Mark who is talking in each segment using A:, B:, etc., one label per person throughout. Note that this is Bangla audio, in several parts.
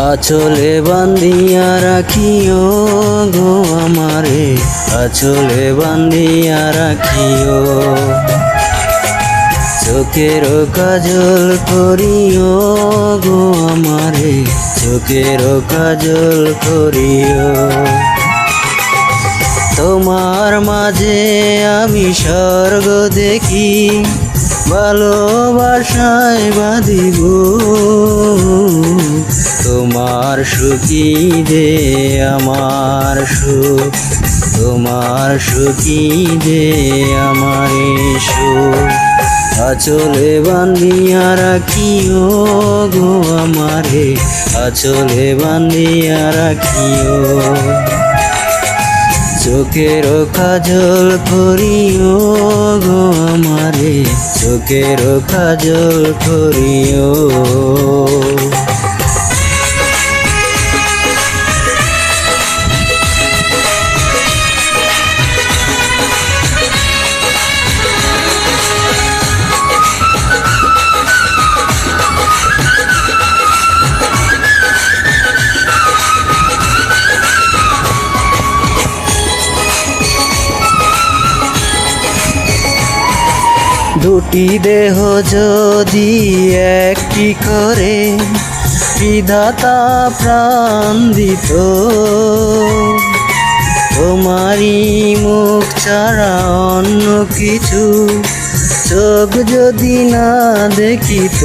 A: আচলে বান্ধিয়া রাখিও গো আমারে। আচলে বান্ধিয়া রাখিও। চোখের কাজল করিও গো আমারে। চোখের কাজল করিও। তোমার মাঝে আমি স্বর্গ দেখি, ভালোবাসায় বাঁধিব। তোমার সুখী দে আমার সুখ, তোমার সুখী দে আমার সুখ। আচলে বান্ধিয়া রাখিও গো আমারে, আচলে বান্ধিয়া রাখিও। চোখের কাজল করিও গো আমারে, চোখের কাজল করিও। দুটি দেহ যদি একটি করে, বিধাতা প্রাণ দিত। তোমারই মুখ ছাড়া অন্য কিছু চোখ যদি না দেখিত।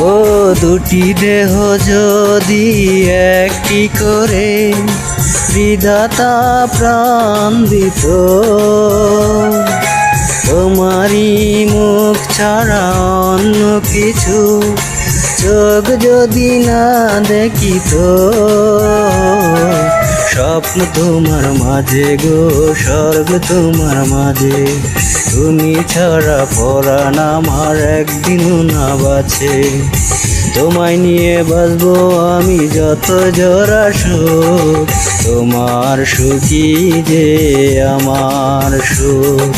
A: ও দুটি দেহ যদি একটি করে বিধাতা প্রাণ দিত তোমারই মুখ ছাড়া অন্য কিছু চোখ যদি না দেখিত, স্বপ্ন তোমার মাঝে গো, স্বর্গ তোমার মাঝে। তুমি ছাড়া পরাণ আমার একদিনও না বাঁচে। তোমায় নিয়ে বাঁচবো আমি যত জোড়া সুখ। তোমার সুখী যে আমার সুখ।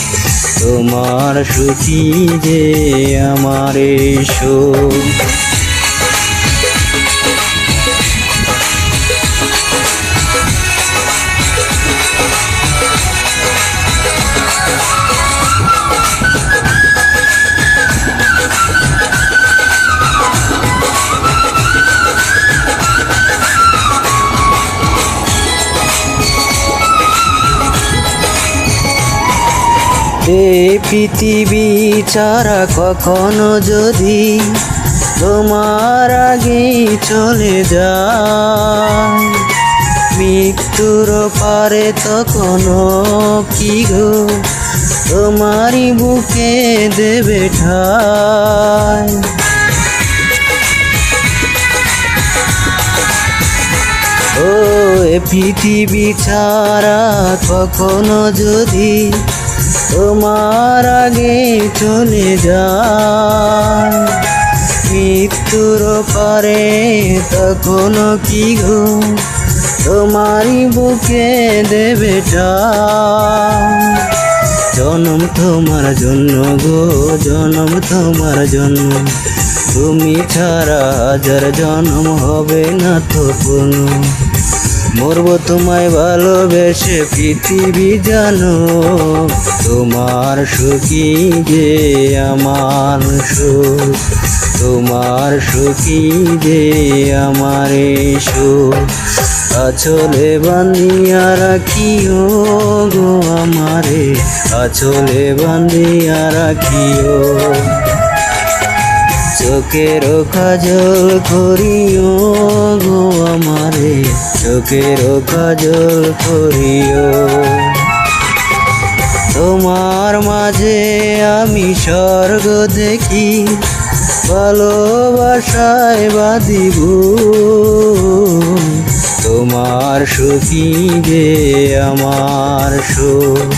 A: তোমার সুখী যে আমার সুখ। এই পৃথিবী ছাড়া কখনো যদি তোমার আগে চলে যায়। মৃত্যুর পারে তখনও কি গো? তোমারই বুকে দেবে ঠায় ও এ পৃথিবী ছাড়া কখনো যদি তোমার আগে চলে যায়। মৃত্যুর পরে তখন কি গো তোমারই বুকে দেবে জনম তোমার জন্য গো, জনম তোমার জন্য। তুমি ছাড়া হাজার জনম হবে না তো কোনো মরব তোমায় ভালোবেসে পৃথিবী জানো। তোমার সুখী যে আমার সুখ। তোমার সুখী যে আমার সুখ। আচলে বান্ধিয়া রাখিও গো আমারে। আচলে বান্ধিয়া রাখিও। চোখের কাজল করিও গো আমারে। চোখের কাজল করিও। তোমার মাঝে আমি স্বর্গ দেখি, ভালোবাসায় বাঁধিব। তোমার সুখী যে আমার সুখ,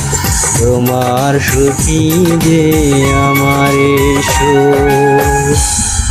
A: তোমার সুখী যে আমার সুখ।